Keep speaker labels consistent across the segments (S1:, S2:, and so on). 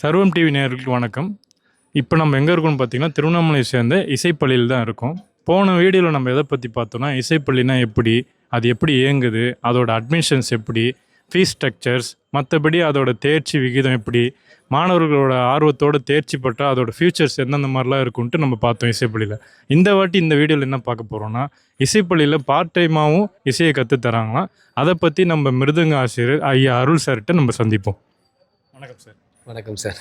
S1: சர்வம் டிவி நேர்களுக்கு வணக்கம். இப்போ நம்ம எங்கே இருக்கோம்னு பார்த்தீங்கன்னா திருவண்ணாமலையை சேர்ந்த இசைப்பள்ளியில் தான் இருக்கோம். போன வீடியோவில் நம்ம எதை பற்றி பார்த்தோம்னா இசைப்பள்ளினா எப்படி அது எப்படி இயங்குது அதோட அட்மிஷன்ஸ் எப்படி ஃபீஸ் ஸ்ட்ரக்சர்ஸ் மற்றபடி அதோட தேர்ச்சி விகிதம் எப்படி மாணவர்களோட ஆர்வத்தோட தேர்ச்சி பெற்றால் அதோட ஃபியூச்சர்ஸ் எந்தெந்த மாதிரிலாம் இருக்குன்ட்டு நம்ம பார்த்தோம் இசைப்பள்ளியில். இந்த வாட்டி இந்த வீடியோவில் என்ன பார்க்க போகிறோம்னா இசைப்பள்ளியில் பார்ட் டைமாகவும் இசையை கற்றுத் தராங்களாம். அதை பற்றி நம்ம மிருதங்க ஆசிரியர் ஐயா அருள் சார்கிட்ட நம்ம சந்திப்போம். வணக்கம் சார்
S2: வணக்கம் சார்.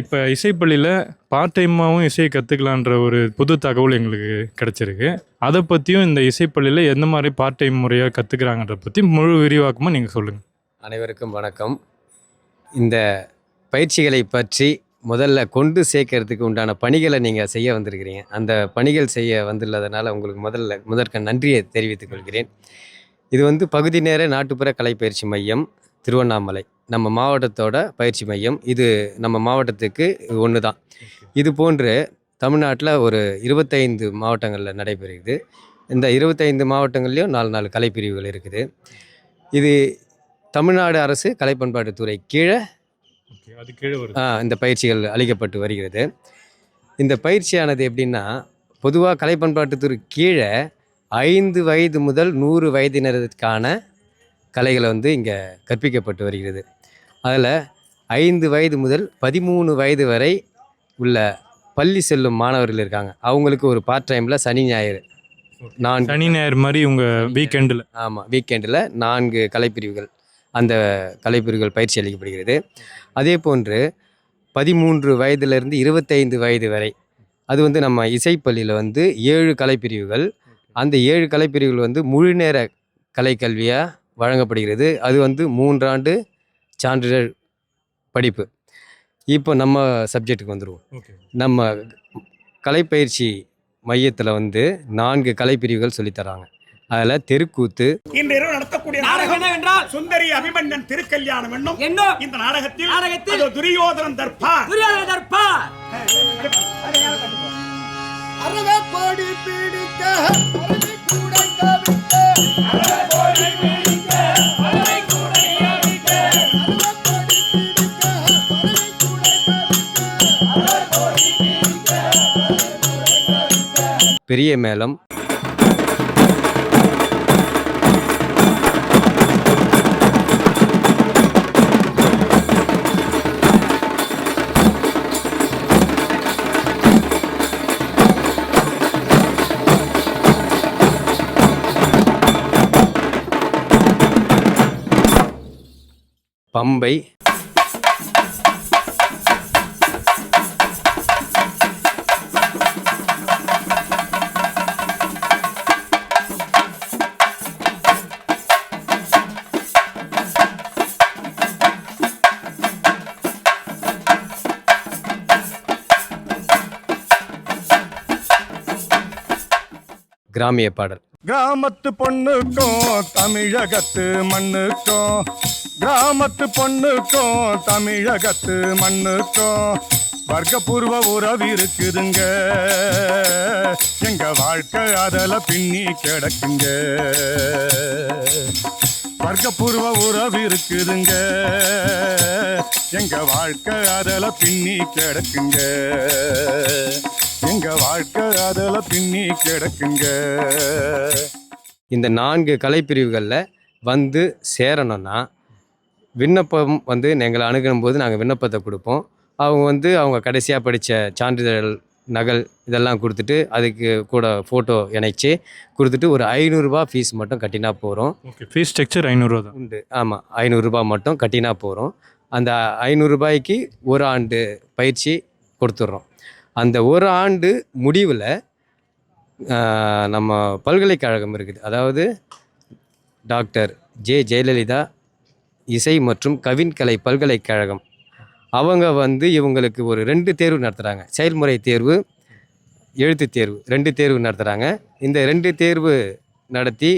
S1: இப்போ இசைப்பள்ளியில் பார்ட் டைமாகவும் இசையை கற்றுக்கலான்ற ஒரு புது தகவல் எங்களுக்கு கிடச்சிருக்கு. அதை பற்றியும் இந்த இசைப்பள்ளியில் எந்த மாதிரி பார்ட் டைம் முறையாக கற்றுக்குறாங்கன்றத பற்றி முழு விரிவாக்கமாக நீங்கள் சொல்லுங்கள்
S2: அனைவருக்கும் வணக்கம். இந்த பயிற்சிகளை பற்றி முதல்ல கொண்டு சேர்க்கறதுக்கு உண்டான பணிகளை நீங்கள் செய்ய வந்திருக்கிறீங்க. அந்த பணிகள் செய்ய வந்துள்ளதுனால உங்களுக்கு முதல்ல முதற்க நன்றியை தெரிவித்துக் கொள்கிறேன். இது வந்து பகுதி நேர நாட்டுப்புற கலைப்பயிற்சி மையம் திருவண்ணாமலை. நம்ம மாவட்டத்தோட பயிற்சி மையம். இது நம்ம மாவட்டத்துக்கு ஒன்று தான் இது போன்று தமிழ்நாட்டில் ஒரு இருபத்தைந்து மாவட்டங்களில் நடைபெறுகிறது. இந்த இருபத்தைந்து மாவட்டங்கள்லேயும் நாலு நாலு கலைப்பிரிவுகள் இருக்குது. இது தமிழ்நாடு அரசு கலை பண்பாட்டுத்துறை கீழே
S1: அது கீழே
S2: இந்த பயிற்சிகள் அளிக்கப்பட்டு வருகிறது. இந்த பயிற்சியானது எப்படின்னா பொதுவாக கலை பண்பாட்டுத்துறை கீழே ஐந்து வயது முதல் நூறு வயதினருக்கான கலைகளை வந்து இங்கே கற்பிக்கப்பட்டு வருகிறது. அதில் ஐந்து வயது முதல் பதிமூணு வயது வரை உள்ள பள்ளி செல்லும் மாணவர்கள் இருக்காங்க. அவங்களுக்கு ஒரு பார்ட் டைமில் சனி ஞாயிறு. நான்
S1: சனி ஞாயிறு மாதிரி உங்கள் வீக்கெண்டில்
S2: ஆமாம் வீக்கெண்டில் நான்கு கலைப்பிரிவுகள் அந்த கலைப்பிரிவுகள் பயிற்சி அளிக்கப்படுகிறது. அதே போன்று பதிமூன்று வயதிலிருந்து இருபத்தைந்து வயது வரை அது வந்து நம்ம இசைப்பள்ளியில் வந்து ஏழு கலைப்பிரிவுகள். அந்த ஏழு கலைப்பிரிவுகள் வந்து முழு நேர கலைக்கல்வியாக வழங்கப்படுகிறது. அது வந்து மூன்றாண்டு சான்றிதழ் படிப்பு. இப்போ நம்ம சப்ஜெக்ட்டுக்கு வந்துடுவோம்
S1: ஓகே
S2: நம்ம கலைப்பயிற்சி மையத்தில் வந்து நான்கு கலைப்பிரிவுகள் சொல்லித்தராங்க அதில் தெருக்கூத்து
S3: இன்று இரவு நடத்தக்கூடிய
S4: நாடகம்
S3: நாடகம்
S4: என்னவென்றால்
S3: சுந்தரி அபிமன்னன் திருக்கல்யாணம் என்னும்
S4: என்னும்
S3: இந்த நாடகத்தில்
S4: நாடகத்தில்
S3: அது துரியோதனன் தர்பார்.
S4: துரியோதன தர்பா
S5: அறவப்படி பிடிக்க
S2: பெரிய மேளம். பம்பை கிராமிய பாடல்.
S5: கிராமத்து பொண்ணுக்கும் தமிழகத்து மண்ணுக்கும். கிராமத்து பொண்ணுக்கும் தமிழகத்து மண்ணுக்கும். வர்க்கபூர்வ உறவு இருக்குதுங்க. எங்க வாழ்க்கை அதில் பின்னி கிடக்குங்க. வர்க்கபூர்வ உறவு இருக்குதுங்க. எங்க வாழ்க்கை அதில் பின்னி கிடக்குங்க. எங்க வாழ்க்கை அதில் பின்னி கிடக்குங்க.
S2: இந்த நான்கு கலைப்பிரிவுகளில் வந்து சேரணும்னா விண்ணப்பம் வந்து எங்களை அணுகும் போது நாங்கள் விண்ணப்பத்தை கொடுப்போம். அவங்க வந்து அவங்க கடைசியாக படித்த சான்றிதழ் நகல் இதெல்லாம் கொடுத்துட்டு அதுக்கு கூட ஃபோட்டோ இணைச்சி கொடுத்துட்டு ஒரு ஐநூறுரூபா ஃபீஸ் மட்டும் கட்டினா போகிறோம்
S1: ஓகே ஃபீஸ் ஸ்ட்ரக்சர் ஐநூறுரூவா தான்.
S2: உண்டு. ஆமாம் ஐநூறுரூபா மட்டும் கட்டினா போகிறோம் அந்த ஐநூறுரூபாய்க்கு ஒரு ஆண்டு பயிற்சி கொடுத்துட்றோம் அந்த ஒரு ஆண்டு முடிவில் நம்ம பல்கலைக்கழகம் இருக்குது. அதாவது டாக்டர் ஜே ஜெயலலிதா இசை மற்றும் கவின்கலை பல்கலைக்கழகம். அவங்க வந்து இவங்களுக்கு ஒரு ரெண்டு தேர்வு நடத்துகிறாங்க செயல்முறை தேர்வு எழுத்து தேர்வு ரெண்டு தேர்வு நடத்துகிறாங்க இந்த ரெண்டு தேர்வு நடத்தி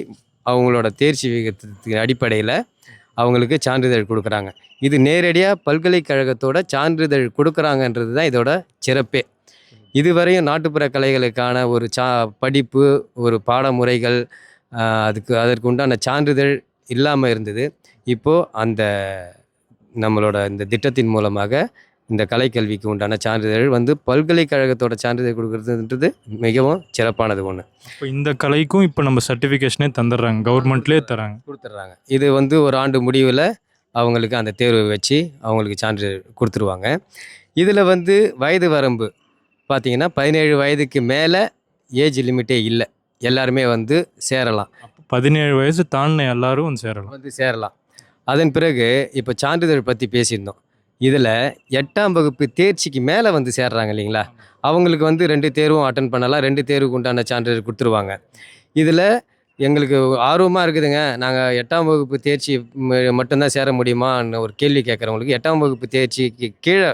S2: அவங்களோட தேர்ச்சி விகிதத்தின் அடிப்படையில் அவங்களுக்கு சான்றிதழ் கொடுக்குறாங்க. இது நேரடியாக பல்கலைக்கழகத்தோட சான்றிதழ் கொடுக்குறாங்கன்றது தான் இதோட சிறப்பே. இதுவரையும் நாட்டுப்புற கலைகளுக்கான ஒரு சா படிப்பு ஒரு பாடமுறைகள் அதுக்கு அதற்கு உண்டான சான்றிதழ் இல்லாமல் இருந்தது. இப்போது அந்த நம்மளோட இந்த திட்டத்தின் மூலமாக இந்த கலைக்கல்விக்கு உண்டான சான்றிதழ் வந்து பல்கலைக்கழகத்தோட சான்றிதழ் கொடுக்கறதுன்றது மிகவும் சிறப்பானது ஒன்று
S1: இப்போ இந்த கலைக்கும் இப்போ நம்ம சர்டிஃபிகேஷனே தந்துடுறாங்க. கவர்மெண்ட்லேயே தராங்க.
S2: கொடுத்துட்றாங்க. இது வந்து ஒரு ஆண்டு முடிவில் அவங்களுக்கு அந்த தேர்வு வச்சு அவங்களுக்கு சான்றிதழ் கொடுத்துருவாங்க. இதில் வந்து வயது வரம்பு பார்த்தீங்கன்னா பதினேழு வயதுக்கு மேலே ஏஜ் லிமிட்டே இல்லை. எல்லாருமே வந்து சேரலாம்.
S1: பதினேழு வயசு தாண்டின எல்லாரும் வந்து சேரலாம்.
S2: வந்து சேரலாம். அதன் பிறகு இப்போ சான்றிதழ் பற்றி பேசியிருந்தோம். இதில் எட்டாம் வகுப்பு தேர்ச்சிக்கு மேலே வந்து சேர்றாங்க இல்லைங்களா? அவங்களுக்கு வந்து ரெண்டு தேர்வும் அட்டன் பண்ணலாம். ரெண்டு தேர்வுக்கு உண்டான சான்றிதழ் கொடுத்துருவாங்க. இதில் எங்களுக்கு ஆர்வமாக இருக்குதுங்க. நாங்கள் எட்டாம் வகுப்பு தேர்ச்சி மட்டும்தான் சேர முடியுமான்னு ஒரு கேள்வி கேட்குறவங்களுக்கு எட்டாம் வகுப்பு தேர்ச்சிக்கு கீழே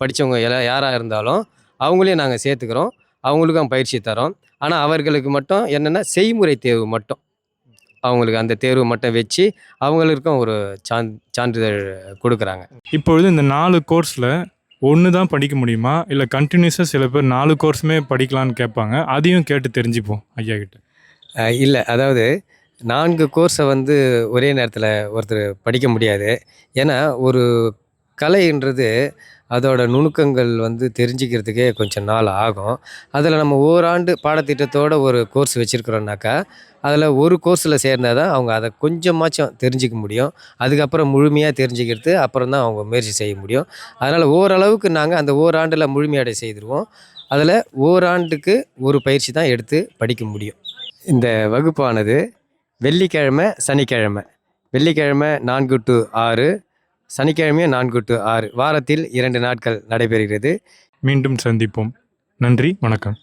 S2: படித்தவங்க எல்லாம் யாராக இருந்தாலும் அவங்களையும் நாங்கள் சேர்த்துக்கிறோம். அவங்களுக்கும் பயிற்சி தரோம். ஆனால் அவர்களுக்கு மட்டும் என்னென்னா செய்முறை தேர்வு மட்டும். அவங்களுக்கு அந்த தேர்வு மட்டும் வச்சு அவங்களுக்கும் ஒரு சான் சான்றிதழ் கொடுக்குறாங்க.
S1: இப்பொழுது இந்த நாலு கோர்ஸில் ஒன்று தான் படிக்க முடியுமா? இல்லை கண்டினியூஸாக சில பேர் நாலு கோர்ஸுமே படிக்கலான்னு கேட்பாங்க. அதையும் கேட்டு தெரிஞ்சுப்போம் ஐயா கிட்ட.
S2: இல்லை. அதாவது நான்கு கோர்ஸை வந்து ஒரே நேரத்தில் ஒருத்தர் படிக்க முடியாது. ஏன்னா ஒரு கலைன்றது அதோட நுணுக்கங்கள் வந்து தெரிஞ்சுக்கிறதுக்கே கொஞ்சம் நாள் ஆகும். அதில் நம்ம ஓராண்டு பாடத்திட்டத்தோட ஒரு கோர்ஸ் வச்சுருக்குறோன்னாக்கா அதில் ஒரு கோர்ஸில் சேர்ந்தால் தான் அவங்க அதை கொஞ்சமாச்சும் தெரிஞ்சுக்க முடியும். அதுக்கப்புறம் முழுமையாக தெரிஞ்சுக்கிறது அப்புறம் தான் அவங்க முயற்சி செய்ய முடியும். அதனால் ஓரளவுக்கு நாங்கள் அந்த ஓராண்டில் முழுமையடை செய்திருவோம். அதில் ஓராண்டுக்கு ஒரு பயிற்சி தான் எடுத்து படிக்க முடியும். இந்த வகுப்பானது வெள்ளிக்கிழமை சனிக்கிழமை. வெள்ளிக்கிழமை நான்கு டு ஆறு சனிக்கிழமையும் நான்கு டு ஆறு வாரத்தில் இரண்டு நாட்கள் நடைபெறுகிறது.
S1: மீண்டும் சந்திப்போம். நன்றி வணக்கம்.